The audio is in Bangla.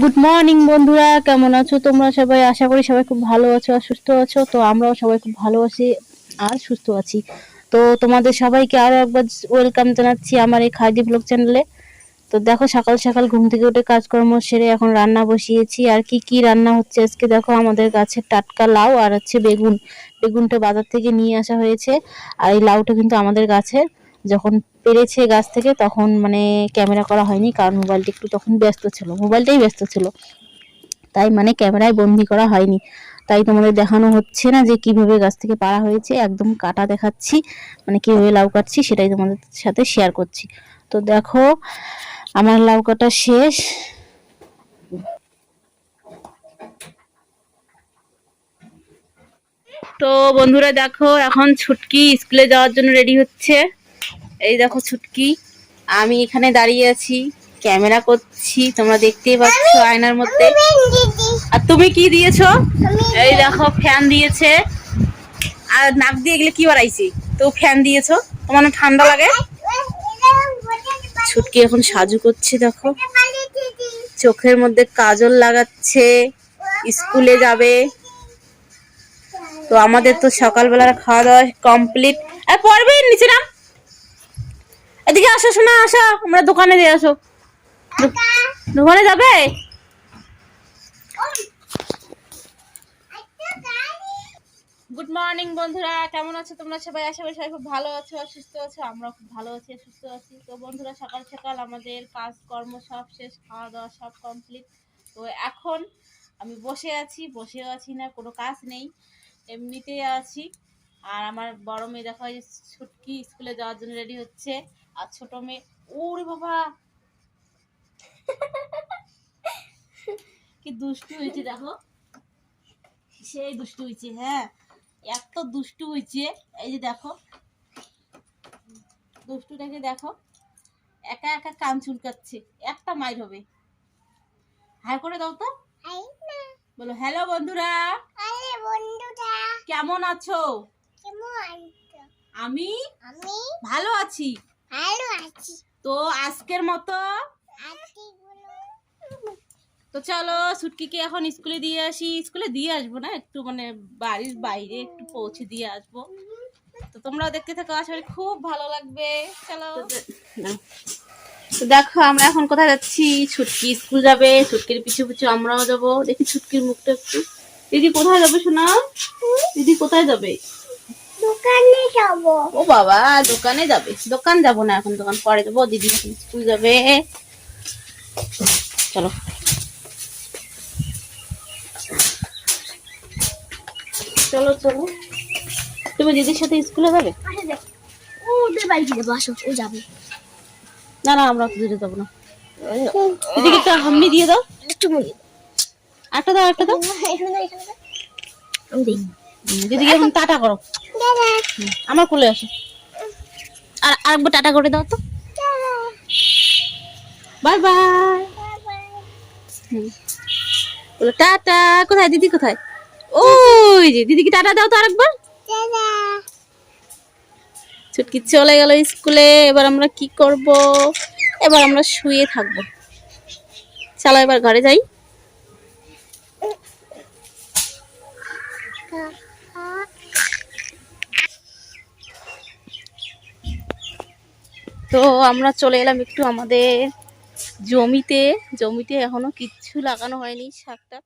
গুড মর্নিং বন্ধুরা। কেমন আছো তোমরা সবাই? আশা করি সবাই খুব ভালো আছো আর সুস্থ আছো। তো আমরাও সবাই খুব ভালো আছি আর সুস্থ আছি। তো তোমাদের সবাইকে আরও একবার ওয়েলকাম জানাচ্ছি আমার এই খাদি ব্লগ চ্যানেলে তো দেখো, সকাল সকাল ঘুম থেকে উঠে কাজকর্ম সেরে এখন রান্না বসিয়েছি। আর কি কি রান্না হচ্ছে আজকে দেখো, আমাদের গাছের টাটকা লাউ আর হচ্ছে বেগুন। বেগুনটা বাজার থেকে নিয়ে আসা হয়েছে। আর এই লাউটা কিন্তু আমাদের গাছের যখন পেরেছে গাছ থেকে তখন মানে ক্যামেরা করা হয়নি, কারণ মোবাইলটা একটু তখন ব্যস্ত ছিল, মোবাইলটাই ব্যস্ত ছিল। তাই মানে ক্যামেরায় বন্দি করা হয়নি। তাই তোমাদের দেখানো হচ্ছে না যে কীভাবে গাছ থেকে পাড়া হয়েছে, একদম কাটা দেখাচ্ছি মানে কীভাবে লাউ কাটছি সেটাই তোমাদের সাথে শেয়ার করছি। তো দেখো, আমার লাউ কাটা শেষ। তো বন্ধুরা দেখো, এখন ছুটকি স্কুলে যাওয়ার জন্য রেডি হচ্ছে। এই দেখো ছুটকি। আমি এখানে দাঁড়িয়ে আছি, ক্যামেরা করছি, তোমরা দেখতেই পাচ্ছ আয়নার মধ্যে। আর তুমি কি দিয়েছ? এই দেখো, ফ্যান দিয়েছে। আর নাক দিয়ে গেলে কি বাড়াইছি? তো ফ্যান দিয়েছ, তোমার ঠান্ডা লাগে? ছুটকি এখন সাজু করছে, দেখো। চোখের মধ্যে কাজল লাগাচ্ছে, স্কুলে যাবে। তো আমাদের তো সকালবেলার খাওয়া দাওয়া কমপ্লিট আর পড়বে, নিচে না এদিকে আসো শোনা আসো। আমরা দোকানে দিয়ে আসো। দোকানে যাবে? গুড মর্নিং বন্ধুরা। কেমন আছো তোমরা সবাই? আশা করি সবাই খুব ভালো আছো আর সুস্থ আছো। আমরা খুব ভালো আছি, সুস্থ আছি। তো বন্ধুরা, সকাল সকাল আমাদের কাজকর্ম সব শেষ খাওয়া দাওয়া সব কমপ্লিট তো এখন আমি বসে আছি, বসেও আছি না, কোনো কাজ নেই। এমনিতেই আছি। আর আমার বড় মেয়ে দেখো এই ছুটকি স্কুলে যাওয়ার জন্য রেডি হচ্ছে। আর ছোট মেয়ে ওরে বাবা! কি দুষ্টু হয়েছে দেখো। সেই দুষ্টু হয়েছে হ্যাঁ। এত দুষ্টু হয়েছে এই যে দেখো। দুষ্টুটাকে দেখো একা একা কান চুলকাচ্ছে একটা মাইর হবে। হাই করে দাও তো। বলো হ্যালো বন্ধুরা! বন্ধুরা! কেমন আছো? আমি? আমি? ভালো আছি। ভালো আছি। তো আজকের মতো তো চলো ছুটকিকে এখন স্কুলে দিয়ে আসি। স্কুলে দিয়ে আসব না একটু মানে বাড়ির বাইরে একটু পৌঁছে দিয়ে আসব। তো তোমরাও দেখতে থাকো আশা করি খুব ভালো লাগবে। চলো। তো দেখো আমরা এখন কোথায় যাচ্ছি? ছুটকি স্কুল যাবে ছুটকির পিছু পিছু আমরাও যাব। দেখি ছুটকির মুখটা একটু। দিদি কোথায় যাবে শোনা দিদি কোথায় যাবে? দোকানে যাব। ও বাবা দোকানে যাবে? দোকান যাব না এখন দোকান পরে যাব। দিদি স্কুল যাবে। চলো। চলো চলো। তুমি দিদির সাথে স্কুলে যাবে? ও ওদের বাড়িতে যাব আসো ও যাবে। না না আমরা দূরে যাব না। দিদিকে একটা হামনি দিয়ে দাও। একটু মুড়ি একটা দাও একটা দাও। এখানে এখানে দাও। আমি দিই দিদিকে এখন টাটা করো। আমার কোলে আসো। আর আরেকবার টাটা করে দাও তো। Bye bye. টাটা, কোথায়? দিদি কোথায়? ওই যে দিদিকে টাটা দাও তো আরেকবার? ছুটকি চলে গেল স্কুলে, এবার আমরা কি করব? এবার আমরা শুয়ে থাকব। চলো, এবার ঘরে যাই। তো আমরা চলে এলাম একটু আমাদের জমিতে। জমিতে এখনও কিচ্ছু লাগানো হয়নি শাকটা।